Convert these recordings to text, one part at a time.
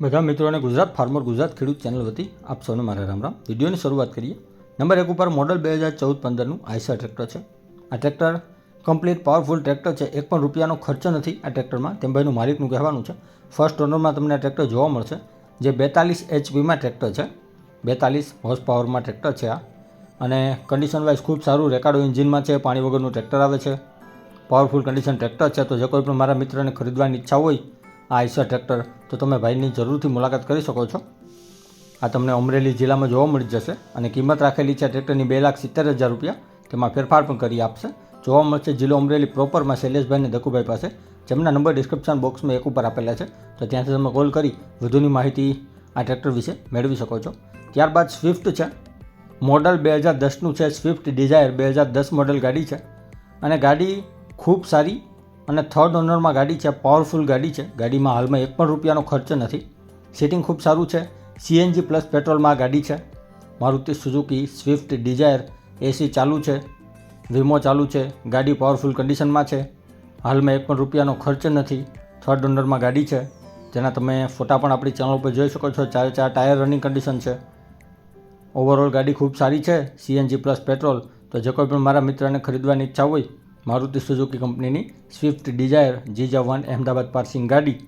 બધા મિત્રોને ગુજરાત ફાર્મર ગુજરાત ખેડૂત ચેનલ વતી આપ સૌને મારા રામ રામ. વિડીયોની શરૂઆત કરીએ. નંબર એક ઉપર મોડલ બે હજાર ચૌદ પંદરનું આઈસર ટ્રેક્ટર છે. આ ટ્રેક્ટર કમ્પ્લીટ પાવરફુલ ટ્રેક્ટર છે. એક પણ રૂપિયાનો ખર્ચો નથી આ ટ્રેક્ટરમાં. તેમ ભાઈનું માલિકનું કહેવાનું છે. ફર્સ્ટ ઓનરમાં તમને આ ટ્રેક્ટર જોવા મળશે. જે બેતાલીસ એચપીમાં ટ્રેક્ટર છે. બેતાલીસ હોર્સ પાવરમાં ટ્રેક્ટર છે આ. અને કન્ડિશન વાઇઝ ખૂબ સારું રેકાર્ડો એન્જિનમાં છે. પાણી વગરનું ટ્રેક્ટર આવે છે. પાવરફુલ કન્ડિશન ટ્રેક્ટર છે. તો જે કોઈ પણ મારા મિત્રને ખરીદવાની ઈચ્છા હોય આઈસર ટ્રેક્ટર. તો તમે ભાઈની જરૂરથી મુલાકાત કરી શકો છો. આ તમને અમરેલી જિલ્લામાં જોવા મળી જશે અને કિંમત રાખેલી છે ટ્રેક્ટરની બે લાખ સિત્તેર હજાર રૂપિયા. તેમાં ફેરફાર પણ કરી આપશે. જોવા મળશે જિલ્લો અમરેલી પ્રોપરમાં શૈલેષભાઈને દકુભાઈ પાસે. જેમના નંબર ડિસ્ક્રિપ્શન બોક્સમાં એક ઉપર આપેલા છે. તો ત્યાંથી તમે કોલ કરી વધુની માહિતી આ ટ્રેક્ટર વિશે મેળવી શકો છો. ત્યારબાદ સ્વિફ્ટ છે. મોડલ બે હજાર દસનું છે. સ્વિફ્ટ ડિઝાયર બે હજાર દસ મોડલ ગાડી છે. અને ગાડી ખૂબ સારી અને થર્ડ ઓનરમાં ગાડી છે પાવરફુલ ગાડી છે. ગાડીમાં હાલમાં એક પણ રૂપિયાનો ખર્ચ નથી. સીટિંગ ખૂબ સારું છે. સીએનજી પ્લસ પેટ્રોલમાં ગાડી છે. Maruti Suzuki Swift Dzire AC ચાલુ છે. વીમો ચાલુ છે. ગાડી પાવરફુલ કન્ડિશનમાં છે. હાલમાં એક પણ રૂપિયાનો ખર્ચ નથી. થર્ડ ઓનરમાં ગાડી છે. જેના તમે ફોટા પણ આપણી ચેનલ ઉપર જોઈ શકો છો. ચારે ચાર ટાયર રનિંગ કન્ડિશન છે. ઓવરઓલ ગાડી ખૂબ સારી છે. સીએનજી પ્લસ પેટ્રોલ તો જે કોઈ પણ મારા મિત્રને ખરીદવાની ઈચ્છા હોય મારુતિ સુઝુકી કંપનીની Swift Dzire GJ one Ahmedabad passing ગાડી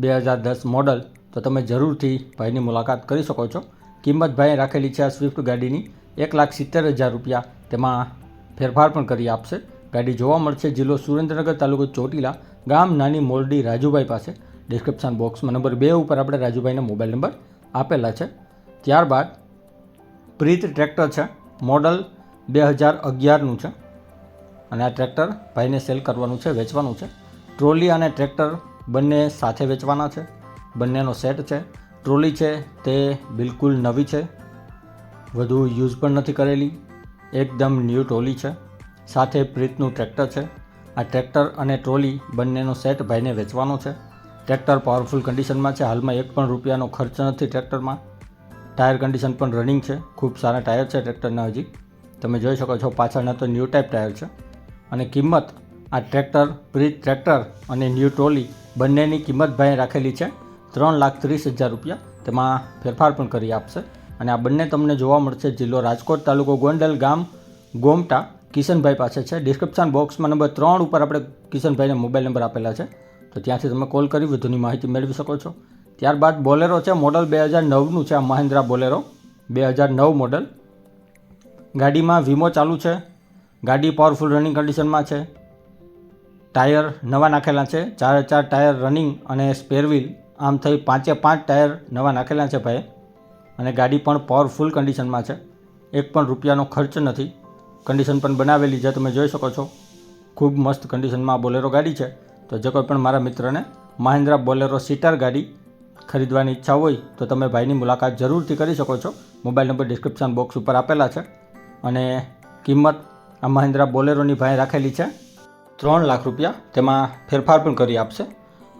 બે હજાર દસ મોડલ. તો તમે જરૂરથી ભાઈની મુલાકાત કરી શકો છો. કિંમત ભાઈએ રાખેલી છે આ સ્વિફ્ટ ગાડીની એક લાખ સિત્તેર હજાર રૂપિયા. તેમાં ફેરફાર પણ કરી આપશે. ગાડી જોવા મળશે જિલ્લો સુરેન્દ્રનગર તાલુકો ચોટીલા ગામ નાની મોરડી રાજુભાઈ પાસે. ડિસ્ક્રિપ્શન બોક્સમાં નંબર બે ઉપર આપણે રાજુભાઈના મોબાઈલ નંબર આપેલા છે. ત્યારબાદ પ્રીત ટ્રેક્ટર છે. મોડલ બે હજાર અગિયારનું છે. અને આ ટ્રેક્ટર ભાઈને સેલ કરવાનું છે, વેચવાનું છે. ટ્રોલી અને ટ્રેક્ટર બંને સાથે વેચવાના છે. બંનેનો સેટ છે. ટ્રોલી છે તે બિલકુલ નવી છે. વધુ યુઝ પણ નથી કરેલી. એકદમ ન્યૂ ટ્રોલી છે. સાથે પ્રીતનું ટ્રેક્ટર છે. આ ટ્રેક્ટર અને ટ્રોલી બંનેનો સેટ ભાઈને વેચવાનો છે. ટ્રેક્ટર પાવરફુલ કન્ડિશનમાં છે. હાલમાં એક પણ રૂપિયાનો ખર્ચ નથી ટ્રેક્ટરમાં. ટાયર કન્ડિશન પણ રનિંગ છે. ખૂબ સારા ટાયર છે ટ્રેક્ટરના હજી. તમે જોઈ શકો છો પાછળના તો ન્યૂ ટાઈપ ટાયર છે. અને કિંમત, આ ટ્રેક્ટર, બ્રિજ ટ્રેક્ટર અને ન્યૂ ટ્રોલી બંનેની કિંમત ભાઈ રાખેલી છે ત્રણ લાખ ત્રીસ હજાર રૂપિયા. તેમાં ફેરફાર પણ કરી આપશે. અને આ બંને તમને જોવા મળશે જિલ્લો રાજકોટ તાલુકો ગોંડલ ગામ ગોમટા. કિશનભાઈ પાસે છે. ડિસ્ક્રિપ્શન બોક્સમાં નંબર ત્રણ ઉપર આપણે કિશનભાઈને મોબાઈલ નંબર આપેલા છે. તો ત્યાંથી તમે કોલ કરી વધુની માહિતી મેળવી શકો છો. ત્યારબાદ બોલેરો છે. મોડલ બે હજાર નવનું છે. આ મહિન્દ્રા બોલેરો બે હજાર નવ મોડલ. ગાડીમાં વીમો ચાલુ છે. ગાડી પાવરફુલ રનિંગ કન્ડિશનમાં છે. ટાયર નવા નાખેલા છે. ચારે ચાર ટાયર રનિંગ અને સ્પેર વ્હીલ આમ થઈ પાંચે પાંચ ટાયર નવા નાખેલા છે ભાઈ. અને ગાડી પણ પાવરફુલ કન્ડિશનમાં છે. એક પણ રૂપિયાનો ખર્ચ નથી. કન્ડિશન પણ બનાવેલી છે, તમે જોઈ શકો છો. ખૂબ મસ્ત કન્ડિશનમાં બોલેરો ગાડી છે. તો જે કોઈ પણ મારા મિત્રને મહિન્દ્રા બોલેરો સીટર ગાડી ખરીદવાની ઈચ્છા હોય, તો તમે ભાઈની મુલાકાત જરૂરથી કરી શકો છો. મોબાઈલ નંબર ડિસ્ક્રિપ્શન બોક્સ ઉપર આપેલા છે. અને કિંમત આ મહિન્દ્રા બોલેરોની ભાઈ રાખેલી છે. ત્રણ લાખ રૂપિયા તેમાં ફેરફાર પણ કરી આપશે.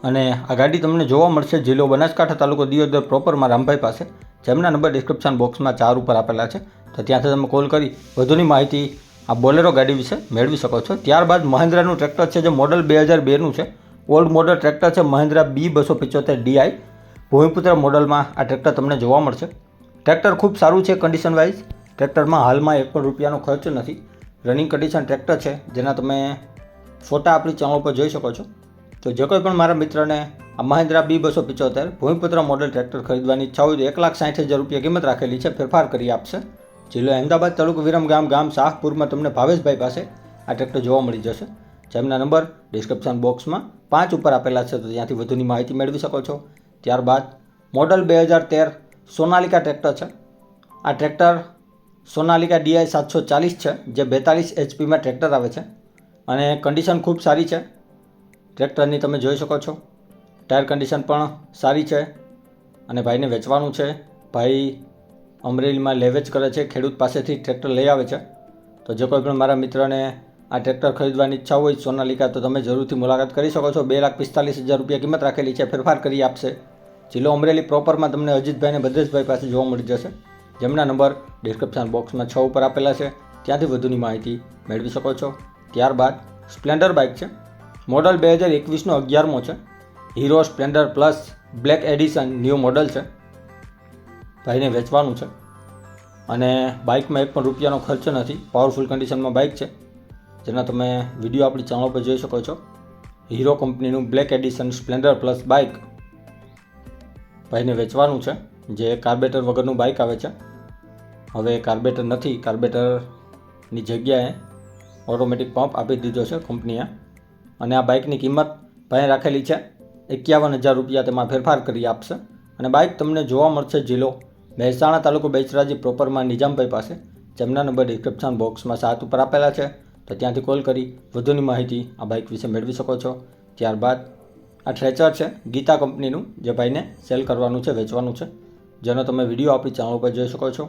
અને આ ગાડી તમને જોવા મળશે જિલ્લો બનાસકાંઠા તાલુકો દિયોદર પ્રોપરમાં રામભાઈ પાસે. જેમના નંબર ડિસ્ક્રિપ્શન બોક્સમાં ચાર ઉપર આપેલા છે. તો ત્યાંથી તમે કોલ કરી વધુની માહિતી આ બોલેરો ગાડી વિશે મેળવી શકો છો. ત્યારબાદ મહિન્દ્રાનું ટ્રેક્ટર છે જે મોડલ બે હજાર બેનું છે. ઓલ્ડ મોડલ ટ્રેક્ટર છે મહિન્દ્રા બી બસો પિચોતેર ડીઆઈ ભૂમિપુત્ર મોડલમાં આ ટ્રેક્ટર તમને જોવા મળશે. ટ્રેક્ટર ખૂબ સારું છે કન્ડિશન વાઇઝ ટ્રેક્ટરમાં હાલમાં એક પણ રૂપિયાનો ખર્ચ નથી. રનિંગ કન્ડિશન ટ્રેક્ટર છે, જેના તમે ફોટા આપણી ચેનલ પર જોઈ શકો છો. તો જે કોઈ પણ મારા મિત્રને આ મહિન્દ્રા બી બસો પિચોતેર ભૂમિપુત્ર મોડલ ટ્રેક્ટર ખરીદવાની ઈચ્છા હોય તો એક લાખ સાઠ હજાર રૂપિયા કિંમત રાખેલી છે, ફેરફાર કરી આપશે. જિલ્લો અહેમદાબાદ, તાલુકો વિરમ ગામ ગામ શાહપુરમાં તમને ભાવેશભાઈ પાસે આ ટ્રેક્ટર જોવા મળી જશે. જેમના નંબર ડિસ્ક્રિપ્શન બોક્સમાં પાંચ ઉપર આપેલા છે, તો ત્યાંથી વધુની માહિતી મેળવી શકો છો. ત્યારબાદ મોડલ બે હજાર તેર સોનાલિકા ટ્રેક્ટર છે. આ ટ્રેક્ટર સોનાલિકા ડીઆઈ સાતસો ચાલીસ છે, જે બેતાલીસ એચપીમાં ટ્રેક્ટર આવે છે. અને કન્ડિશન ખૂબ સારી છે. ટ્રેક્ટરની તમે જોઈ શકો છો. ટાયર કન્ડિશન પણ સારી છે. અને ભાઈને વેચવાનું છે. ભાઈ અમરેલીમાં લેવેચ કરે છે. ખેડૂત પાસેથી ટ્રેક્ટર લઈ આવે છે. તો જે કોઈ પણ મારા મિત્રને આ ટ્રેક્ટર ખરીદવાની ઈચ્છા હોય સોનાલિકા, તો તમે જરૂરથી મુલાકાત કરી શકો છો. બે લાખ પિસ્તાલીસ હજાર રૂપિયા કિંમત રાખેલી છે. ફેરફાર કરી આપશે. જિલ્લો અમરેલી પ્રોપરમાં તમને અજીતભાઈ અને ભદ્રેશભાઈ પાસે જોવા મળી જશે. જેમના નંબર ડિસ્ક્રિપ્શન બોક્સમાં છ ઉપર આપેલા છે. ત્યાંથી વધુની માહિતી મેળવી શકો છો. ત્યારબાદ સ્પ્લેન્ડર બાઇક છે. મોડલ બે હજાર એકવીસનો અગિયારમો છે. Hero Splendor plus black edition new model છે. ભાઈને વેચવાનું છે. અને બાઇકમાં એક પણ રૂપિયાનો ખર્ચ નથી. પાવરફુલ કન્ડિશનમાં બાઇક છે. જેના તમે વીડિયો આપણી ચેનલ પર જોઈ શકો છો. હીરો કંપનીનું black edition Splendor plus bike. ભાઈને વેચવાનું છે. જે કાર્બેટર વગરનું બાઇક આવે છે. હવે કાર્બેટર નથી, કાર્બેટરની જગ્યાએ ઓટોમેટિક પંપ આપી દીધો છે કંપનીએ અને આ બાઇકની કિંમત ભાઈ રાખેલી છે એકાવન હજાર રૂપિયા તેમાં ફેરફાર કરી આપશે. અને બાઇક તમને જોવા મળશે જિલ્લો મહેસાણા તાલુકો બેચરાજી પ્રોપરમાં નિજામભાઈ પાસે. જેમના નંબર ડિસ્ક્રિપ્શન બોક્સમાં સાત ઉપર આપેલા છે. તો ત્યાંથી કોલ કરી, વધુની માહિતી આ બાઇક વિશે મેળવી શકો છો. ત્યારબાદ આ ટ્રેચર છે, ગીતા કંપનીનું જે ભાઈને સેલ કરવાનું છે, વેચવાનું છે. જેનો તમે વીડિયો આપણી ચેનલ પર જોઈ શકો છો.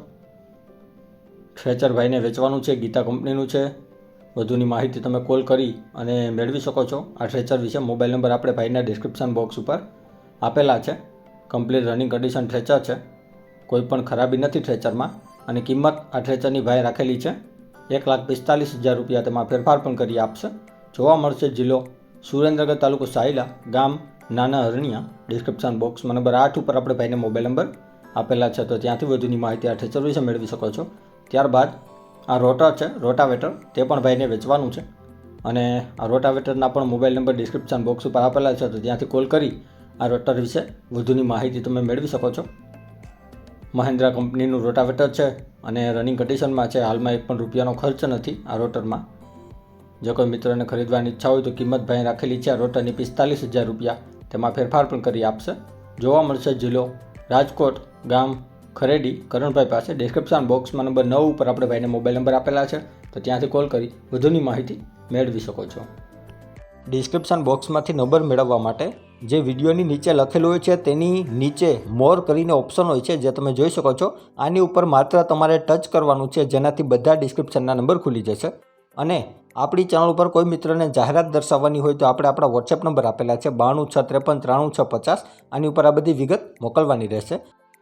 ટ્રેચર ભાઈને વેચવાનું છે, ગીતા કંપનીનું છે. વધુની માહિતી તમે કોલ કરી અને મેળવી શકો છો. આ ટ્રેચર વિશે મોબાઈલ નંબર આપણે ભાઈના ડિસ્ક્રિપ્શન બોક્સ ઉપર આપેલા છે. કમ્પ્લીટ રનિંગ કન્ડિશન ટ્રેચર છે. કોઈ પણ ખરાબી નથી ટ્રેચરમાં અને કિંમત આ ટ્રેચરની ભાઈ રાખેલી છે. એક લાખ પિસ્તાલીસ હજાર રૂપિયા તેમાં ફેરફાર પણ કરી આપશે. જોવા મળશે જિલ્લો સુરેન્દ્રનગર તાલુકો સાયલા ગામ, નાના હરણિયા. ડિસ્ક્રિપ્શન બોક્સમાં નંબર આઠ ઉપર આપણે ભાઈને મોબાઈલ નંબર આપેલા છે, તો ત્યાંથી વધુની માહિતી આ ઠેચર વિશે મેળવી શકો છો. ત્યારબાદ આ રોટર છે, રોટાવેટર, તે પણ ભાઈને વેચવાનું છે. અને આ રોટાવેટરના પણ મોબાઈલ નંબર ડિસ્ક્રિપ્શન બોક્સ ઉપર આપેલા છે, તો ત્યાંથી કોલ કરી આ રોટર વિશે વધુની માહિતી તમે મેળવી શકો છો. મહિન્દ્રા કંપનીનું રોટાવેટર છે અને રનિંગ કન્ડિશનમાં છે, હાલમાં એક પણ રૂપિયાનો ખર્ચ નથી આ રોટરમાં. જો કોઈ મિત્રોને ખરીદવાની ઈચ્છા હોય તો કિંમત ભાઈ રાખેલી છે, આ રોટરની પિસ્તાલીસ હજાર રૂપિયા. તેમાં ફેરફાર પણ કરી આપશે. જોવા મળશે જિલ્લો રાજકોટ ગામ ખરેડી કરણભાઈ પાસે ડિસ્ક્રિપ્શન બોક્સમાં નંબર નવ ઉપર આપણે ભાઈને મોબાઈલ નંબર આપેલા છે. તો ત્યાંથી કોલ કરી વધુની માહિતી મેળવી શકો છો. ડિસ્ક્રિપ્શન બોક્સમાંથી નંબર મેળવવા માટે જે વિડીયોની નીચે લખેલું હોય છે તેની નીચે મોર કરીને ઓપ્શન હોય છે જે તમે જોઈ શકો છો. આની ઉપર માત્ર તમારે ટચ કરવાનું છે જેનાથી બધા ડિસ્ક્રિપ્શનના નંબર ખુલી જશે. અને આપણી ચેનલ ઉપર કોઈ મિત્રને જાહેરાત દર્શાવવાની હોય તો આપણે આપણા વોટ્સએપ નંબર આપેલા છે બાણું છ ત્રેપન ત્રાણું છ પચાસ. આની ઉપર આ બધી વિગત મોકલવાની રહેશે.